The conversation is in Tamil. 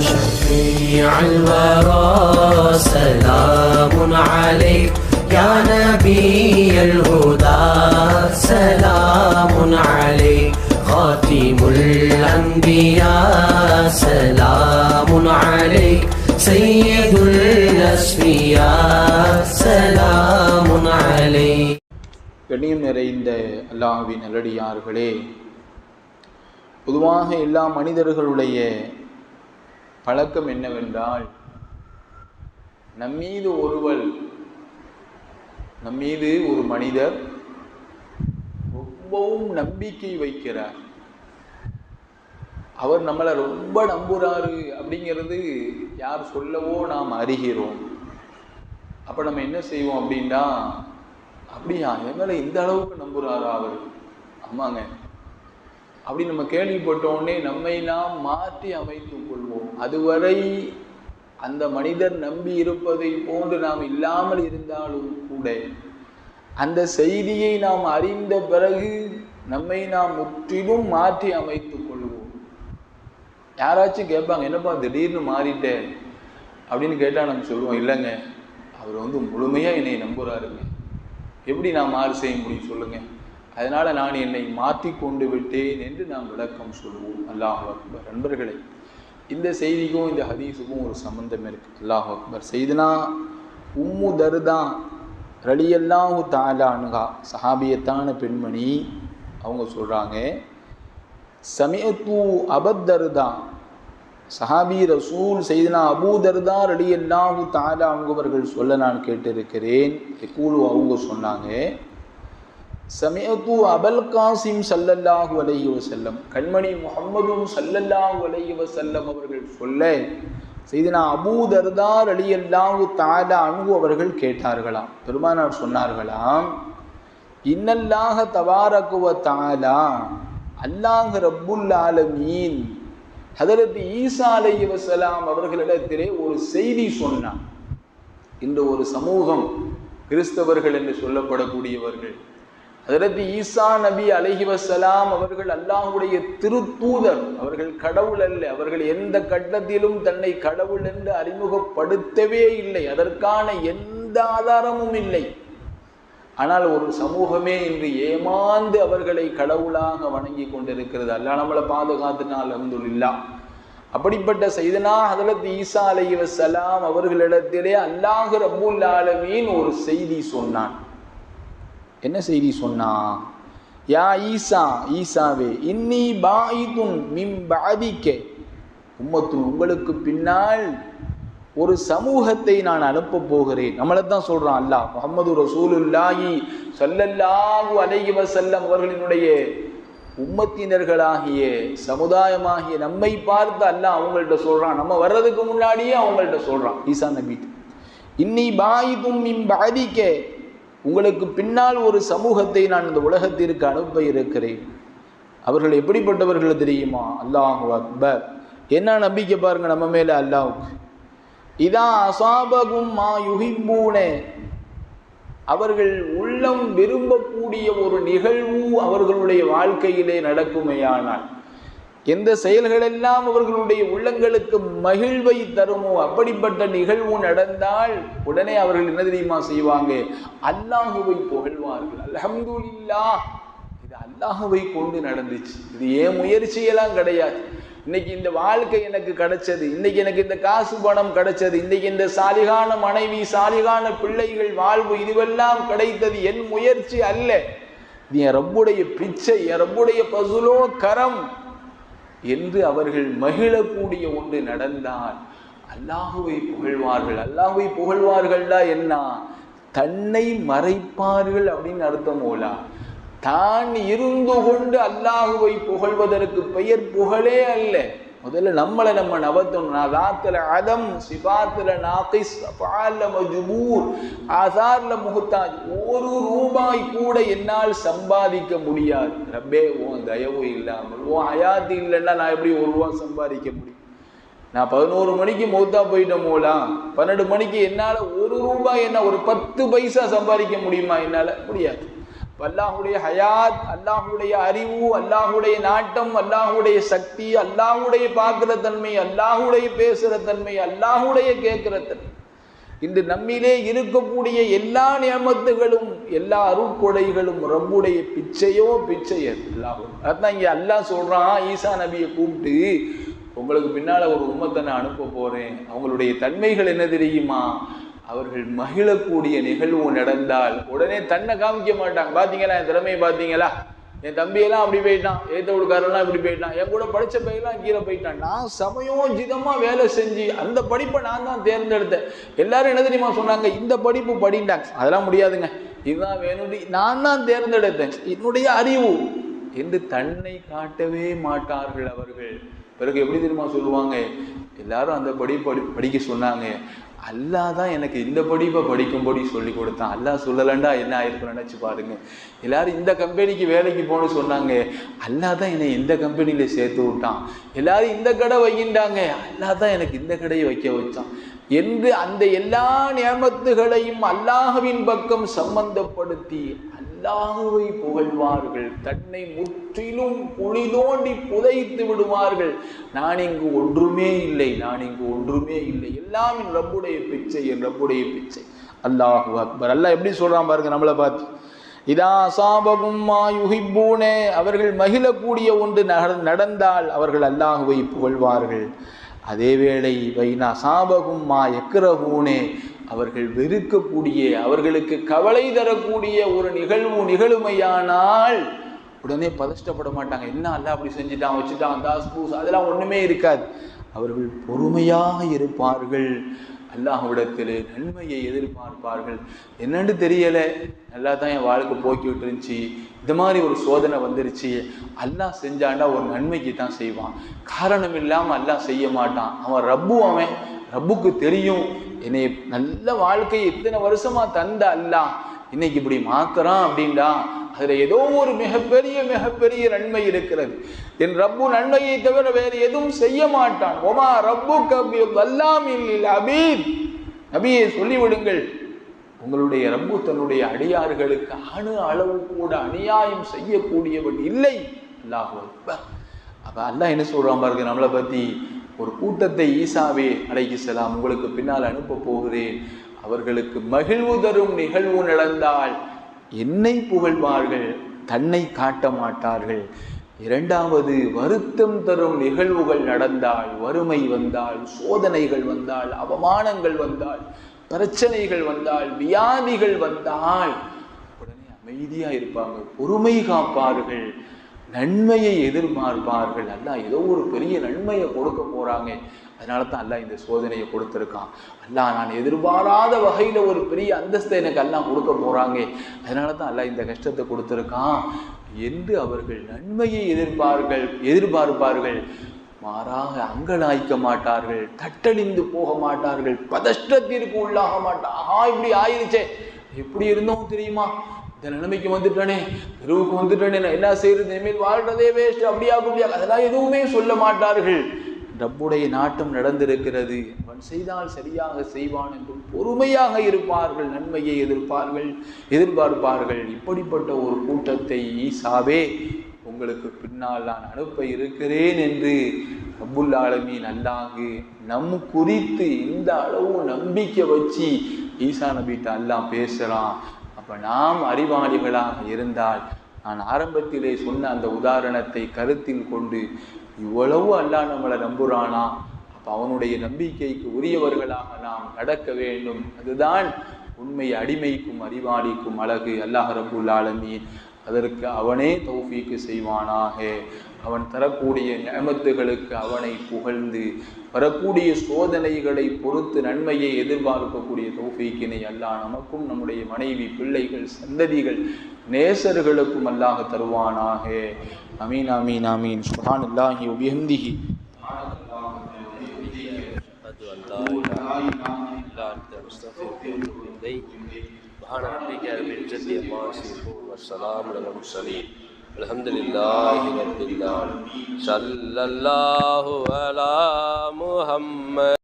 شفيع الورى سلام عليك يا نبي الهدى سلام عليك خاتم الأنبياء سلام عليك سيد الأسفياء سلام عليك கண்ணியம் நிறைந்த அல்லாஹ்வின் நல்லடியார்களே பொதுவாக எல்லா மனிதர்களுடைய பழக்கம் என்னவென்றால் நம்மீது ஒருவர் நம்மீது ஒரு மனிதர் ரொம்பவும் நம்பிக்கை வைக்கிறார். அவர் நம்மளை ரொம்ப நம்புறாரு அப்படிங்கிறது யார் சொல்லவோ நாம் அறிகிறோம். அப்போ நம்ம என்ன செய்வோம் அப்படின்னா அப்படியா எங்களை இந்த அளவுக்கு நம்புறாரா அவர்? ஆமாங்க அப்படி நம்ம கேள்விப்பட்ட உடனே நம்மை நாம் மாற்றி அமைத்துக் கொள்வோம். அதுவரை அந்த மனிதர் நம்பி இருப்பதை போன்று நாம் இல்லாமல் இருந்தாலும் கூட அந்த செய்தியை நாம் அறிந்த பிறகு நம்மை நாம் முற்றிலும் மாற்றி அமைத்துக் கொள்வோம். யாராச்சும் கேட்பாங்க என்னப்பா திடீர்னு மாறிட்டேன் அப்படின்னு கேட்டால் நம்ம சொல்லுவோம் இல்லைங்க அவர் வந்து முழுமையாக என்னை நம்புகிறாருங்க எப்படி நான் மாறு செய்ய முடியும் சொல்லுங்கள் அதனால் நான் என்னை மாற்றி கொண்டு விட்டேன் என்று நாம் விளக்கம் சொல்லுவோம் அல்லாஹ் அக்பர். நண்பர்களே இந்த செய்திக்கும் இந்த ஹதீஸுக்கும் ஒரு சம்பந்தம் இருக்குது அல்லாஹ் அக்பர். செய்தினா உம்மு தருதா ரலியல்லாஹு தாலானுகா சஹாபியத்தான பெண்மணி அவங்க சொல்கிறாங்க சமயத்து அபத்தருதா சஹாபி ரசூல் செய்தனா அபூதர்தா ரலியல்லாஹு தாலா அவங்கவர்கள் சொல்ல நான் கேட்டிருக்கிறேன். எக்கூலு அவங்க சொன்னாங்க சமயத்து அபல் காசிம் சல்லல்லாஹு அலைஹி வசல்லம் கண்மணி முகம்மதும் சல்லல்லாஹு அலைஹி வசல்லம் அவர்கள் சொல்ல செய்தினா அபூதர்தார் அலி அல்லாஹு தாலா அன்பு அவர்கள் கேட்டார்களாம். பெருமானார் சொன்னார்களாம் இன்னல்லாக தவாரக்குவ தாலா அல்லாஹ் ரப்புல் ஆலமீன். ஹதரத் ஈசா அலைஹி வஸலாம் அவர்களிடத்திலே ஒரு செய்தி சொன்னார் இந்த ஒரு சமூகம் கிறிஸ்தவர்கள் என்று சொல்லப்படக்கூடியவர்கள் அதற்கு ஈசா நபி அலஹி வசலாம் அவர்கள் அல்லாஹுடைய திருத்தூதர். அவர்கள் கடவுள் அல்ல. அவர்கள் எந்த கட்டத்திலும் தன்னை கடவுள் என்று அறிமுகப்படுத்தவே இல்லை. அதற்கான எந்த ஆதாரமும் இல்லை. ஆனால் ஒரு சமூகமே இன்று ஏமாந்து அவர்களை கடவுளாக வணங்கி கொண்டிருக்கிறது. அல்ல நம்மளை பாதுகாத்துனால் அல்ஹம்துலில்லாஹ். அப்படிப்பட்ட செய்தனா ஹதரத் ஈசா அலைஹி வசலாம் அவர்களிடத்திலே அல்லாஹ் ரப்புல் ஆலமீன் ஒரு செய்தி சொன்னான். என்ன செய்தி சொன்னா? யா ஈசா ஈசாவே இன்னி பாயிதுன் மிம் பாதிக்க. உம்மத்துன் உங்களுக்கு பின்னால் ஒரு சமூகத்தை நான் அனுப்ப போகிறேன். நம்மளை தான் சொல்கிறான் அல்லாஹ். முகமது ரசூலுல்லாஹி சல்லல்லாஹு அலைஹி வசல்லம் அவர்களினுடைய உம்மத்தினர்களாகிய சமுதாயமாகிய நம்மை பார்த்து அல்லாஹ் அவங்கள்ட்ட சொல்கிறான் நம்ம வர்றதுக்கு முன்னாடியே அவங்கள்ட்ட சொல்கிறான் ஈசா நபி. இன்னி பாயிதும் மிம் பாதிக்க. உங்களுக்கு பின்னால் ஒரு சமூகத்தை நான் இந்த உலகத்திற்கு அனுப்ப இருக்கிறேன். அவர்கள் எப்படிப்பட்டவர்கள் தெரியுமா? அல்லாஹு அக்பர். என்ன நம்பிக்கை பாருங்க நம்ம மேலே அல்லாஹுக்கு இதான் அசாபகும் மா யுகிம்பூனே அவர்கள் உள்ளம் விரும்பக்கூடிய ஒரு நிகழ்வு அவர்களுடைய வாழ்க்கையிலே நடக்குமையானால் எந்த செயல்களெல்லாம் அவர்களுடைய உள்ளங்களுக்கு மகிழ்வை தருமோ அப்படிப்பட்ட நிகழ்வு நடந்தால் உடனே அவர்கள் என்ன தெரியுமா செய்வாங்க? அல்லாஹுவை புகழ்வார்கள். அல்ஹம்துலில்லாஹ். இது அல்லாஹுவை கொண்டு நடந்துச்சு. இது ஏன் முயற்சியெல்லாம் கிடையாது? இன்னைக்கு இந்த வாழ்க்கை எனக்கு கிடைச்சது. இன்னைக்கு எனக்கு இந்த காசு பணம் கிடைச்சது. இன்னைக்கு இந்த சாலிகான மனைவி சாலிகான பிள்ளைகள் வாழ்வு இதுவெல்லாம் கிடைத்தது. என் முயற்சி அல்ல. இது என் ரப்புடைய பிச்சை என் ரப்புடைய பசுலோ கரம். என்று அவர்கள் மகிழக்கூடிய ஒன்று நடந்தால் அல்லாஹுவை புகழ்வார்கள். அல்லாஹுவை புகழ்வார்கள்னா என்ன? தன்னை மறைப்பார்கள் அப்படின்னு அர்த்தம் ஓலா தான் இருந்து கொண்டு அல்லாஹுவை புகழ்வதற்கு பெயர் புகழே அல்ல. முதல்ல நம்மளை நம்ம நவத்தணும் நாதாத்துல அதம் சிபாத்துல நாகிஸ் அஃபால்ல மஜ்பூர் ஆசார்ல முகத்தாஜ் ஒரு ரூபாய் கூட என்னால் சம்பாதிக்க முடியாது. ரப்பே உன் தயவு இல்லாமல் உன் ஹயாத்தி இல்லைன்னா நான் எப்படி ஒரு ரூபா சம்பாதிக்க முடியும்? நான் பதினோரு மணிக்கு மௌத்தா போயிட்டேன் போலாம் பன்னெண்டு மணிக்கு என்னால் ஒரு ரூபாய் என்ன ஒரு பத்து பைசா சம்பாதிக்க முடியுமா? என்னால் முடியாது. அல்லாஹுடைய ஹயாத் அல்லாஹுடைய அறிவு அல்லாஹுடைய நாட்டம் அல்லாஹுடைய சக்தி அல்லாஹுடைய பார்க்குற தன்மை அல்லாஹுடைய பேசுகிற தன்மை அல்லாஹுடைய கேட்குற தன்மை இன்று நம்மிலே இருக்கக்கூடிய எல்லா நியமத்துகளும் எல்லா அருட்கொடைகளும் ரப்புடைய பிச்சையோ பிச்சையோ அல்லாஹும் அதான் இங்கே அல்லாஹ் சொல்கிறான் ஈசா நபியை கூப்பிட்டு உங்களுக்கு பின்னால் ஒரு உம்மத்தை நான் அனுப்ப போறேன். அவங்களுடைய தன்மைகள் என்ன தெரியுமா? அவர்கள் மகிழக்கூடிய நிகழ்வு நடந்தால் உடனே தன்னை காமிக்க மாட்டாங்க. பார்த்தீங்களா என் திறமையை பார்த்தீங்களா என் தம்பியெல்லாம் அப்படி போயிட்டான். ஏத்த வீடுக்காரெல்லாம் இப்படி போயிட்டான். என் கூட படித்த பையெல்லாம் கீழே போயிட்டான். நான் சமயோஜிதமாக வேலை செஞ்சு அந்த படிப்பை நான் தான் தேர்ந்தெடுத்தேன். எல்லாரும் என்ன தெரியுமா சொன்னாங்க? இந்த படிப்பு படிண்டாங்க. அதெல்லாம் முடியாதுங்க. இதுதான் வேணும் நான் தான் தேர்ந்தெடுத்தேன். என்னுடைய அறிவு. என்று தன்னை காட்டவே மாட்டார்கள் அவர்கள். பிறகு எப்படி தெரியுமா சொல்லுவாங்க? எல்லாரும் அந்த படி படி படிக்க சொன்னாங்க. அல்லாஹ் தான் எனக்கு இந்த படிப்பை படிக்கும்படி சொல்லி கொடுத்தான். அல்லாஹ் சொல்லலண்டா என்ன ஆயிருக்கும் நினச்சி பாருங்க. எல்லாரும் இந்த கம்பெனிக்கு வேலைக்கு போகணும்னு சொன்னாங்க. அல்லாஹ் தான் என்னை இந்த கம்பெனியில் சேர்த்து விட்டான். எல்லாரும் இந்த கடை வைக்கின்றாங்க. அல்லாஹ் தான் எனக்கு இந்த கடையை வைக்க வச்சான். என்று அந்த எல்லா நியமத்துகளையும் அல்லாஹவின் பக்கம் சம்பந்தப்படுத்தி அல்லாஹுவை புகழ்வார்கள். தன்னை முற்றிலும் குழி தோண்டி புதைத்து விடுவார்கள். நான் இங்கு ஒன்றுமே இல்லை நான் இங்கு ஒன்றுமே இல்லை. எல்லாம் என் ரப்புடைய பிச்சை என் ரப்புடைய பிச்சை. அல்லாஹு அக்பர். அல்லாஹ் எப்படி சொல்றான் பாருங்க நம்மளை பார்த்து. இதா சாபகும் மாயுகிப்பூனே அவர்கள் மகிழக்கூடிய ஒன்று நடந்தால் அவர்கள் அல்லாஹுவை புகழ்வார்கள். அதேவேளை வைனா சாபகும் மா எக்கரகூனே அவர்கள் வெறுக்கக்கூடிய அவர்களுக்கு கவலை தரக்கூடிய ஒரு நிகழ்வு நிகழுமையானால் உடனே பதஷ்டப்பட மாட்டாங்க. என்ன அல்ல அப்படி செஞ்சுட்டான் வச்சுட்டான் தாஸ் பூஸ் அதெல்லாம் ஒன்றுமே இருக்காது. அவர்கள் பொறுமையாக இருப்பார்கள். அல்லாஹ்விடத்தில் நன்மையை எதிர்பார்ப்பார்கள். என்னன்னு தெரியலை. நல்லா தான் என் வாழ்க்கை போக்கி விட்டுருந்துச்சு. இந்த மாதிரி ஒரு சோதனை வந்துருச்சு. அல்லாஹ் செஞ்சாண்டா ஒரு நன்மைக்கு தான் செய்வான். காரணம் இல்லாமல் அல்லாஹ் செய்ய மாட்டான். அவன் ரப்பு அவன். ரப்புக்கு தெரியும். என்னை நல்ல வாழ்க்கையை இத்தனை வருஷமா தந்த அல்லாஹ் இன்னைக்கு இப்படி மாத்துறான் அப்படின்டா அதுல ஏதோ ஒரு மிகப்பெரிய மிகப்பெரிய நன்மை இருக்கிறது. என் ரப்பு நன்மையை தவிர வேறு எதுவும் செய்ய மாட்டான். ஒமா ரப்பு கபி வல்லாம் அபீத். நபியை சொல்லிவிடுங்கள். உங்களுடைய ரப்பு தன்னுடைய அடியார்களுக்கு அணு அளவு கூட அநியாயம் செய்யக்கூடியவன் இல்லை. அல்லாஹ் அப்ப அல்லாஹ் என்ன சொல்றான் பாருங்க நம்மளை பத்தி ஒரு கூட்டத்தை ஈசாவே செல்லாம் உங்களுக்கு பின்னால் அனுப்ப போகிறேன். அவர்களுக்கு மகிழ்வு தரும் நிகழ்வு நடந்தால் என்னை புகழ்வார்கள் தன்னை காட்ட மாட்டார்கள். இரண்டாவது வருத்தம் தரும் நிகழ்வுகள் நடந்தால் வறுமை வந்தால் சோதனைகள் வந்தால் அவமானங்கள் வந்தால் பிரச்சனைகள் வந்தால் வியாதிகள் வந்தால் உடனே அமைதியாக இருப்பாங்க பொறுமை காப்பார்கள் நன்மையை எதிர்பார்ப்பார்கள். அல்லா ஏதோ ஒரு பெரிய நன்மையை கொடுக்க போகிறாங்க அதனால தான் அல்லா இந்த சோதனையை கொடுத்துருக்கான். அல்லா நான் எதிர்பாராத வகையில் ஒரு பெரிய அந்தஸ்தை எனக்கு அல்லா கொடுக்க போகிறாங்க அதனால தான் அல்லா இந்த கஷ்டத்தை கொடுத்துருக்கான். என்று அவர்கள் நன்மையை எதிர்ப்பார்கள் எதிர்பார்ப்பார்கள். மாறாக அங்கலாய்க்க மாட்டார்கள் தட்டழிந்து போக மாட்டார்கள் பதஷ்டத்திற்கு உள்ளாக மாட்டார் ஆஹா இப்படி ஆயிருச்சே. எப்படி இருந்தோம் தெரியுமா? இந்த நிலைமைக்கு வந்துட்டானே தெருவுக்கு வந்துட்டானே நான் என்ன செய்யறது இனிமேல் வாழ்றதே வேஸ்ட் அப்படியா அப்படியா. அதெல்லாம் எதுவுமே சொல்ல மாட்டார்கள். ரப்புடைய நாட்டம் நடந்திருக்கிறது. அவன் செய்தால் சரியாக செய்வான் என்றும் பொறுமையாக இருப்பார்கள். நன்மையை எதிர்ப்பார்கள் எதிர்பார்ப்பார்கள். இப்படிப்பட்ட ஒரு கூட்டத்தை ஈசாவே உங்களுக்கு பின்னால் நான் அனுப்ப இருக்கிறேன் என்று ரப்புல் ஆலமீன் அல்லாஹு நம் குறித்து இந்த அளவு நம்பிக்கை வச்சு ஈசா நபிட்ட அல்லாஹ் பேசுகிறான் அப்போ நாம் அறிவாளிகளாக இருந்தால் நான் ஆரம்பத்திலே சொன்ன அந்த உதாரணத்தை கருத்தில் கொண்டு இவ்வளவு அல்லாஹ் நம்மளை நம்புகிறானா அப்போ அவனுடைய நம்பிக்கைக்கு உரியவர்களாக நாம் நடக்க வேண்டும். அதுதான் உண்மை அடிமைக்கும் அறிவாளிக்கும் அழகு. அல்லாஹ் ரபுல் ஆலமீன் அதற்கு அவனே தௌஃபீக்கு செய்வானாக அவன் தரக்கூடிய நியமத்துகளுக்கு அவனை புகழ்ந்து வரக்கூடிய சோதனைகளை பொறுத்து நன்மையை எதிர்பார்க்கக்கூடிய தௌஃபீக்கினை அல்லாஹ் நமக்கும் நம்முடைய மனைவி பிள்ளைகள் சந்ததிகள் நேசர்களுக்கும் அல்லாஹ் தருவானாக அமீன் அமீன் அமீன் சுஹான் அல்லாஹி உபிஹந்திஹி أشهد أن لا إله إلا أنت أستغفرك وأتوب إليك سبحان ربك رب العزة والسلام على المرسلين. الحمد لله رب العالمين صلى الله على محمد.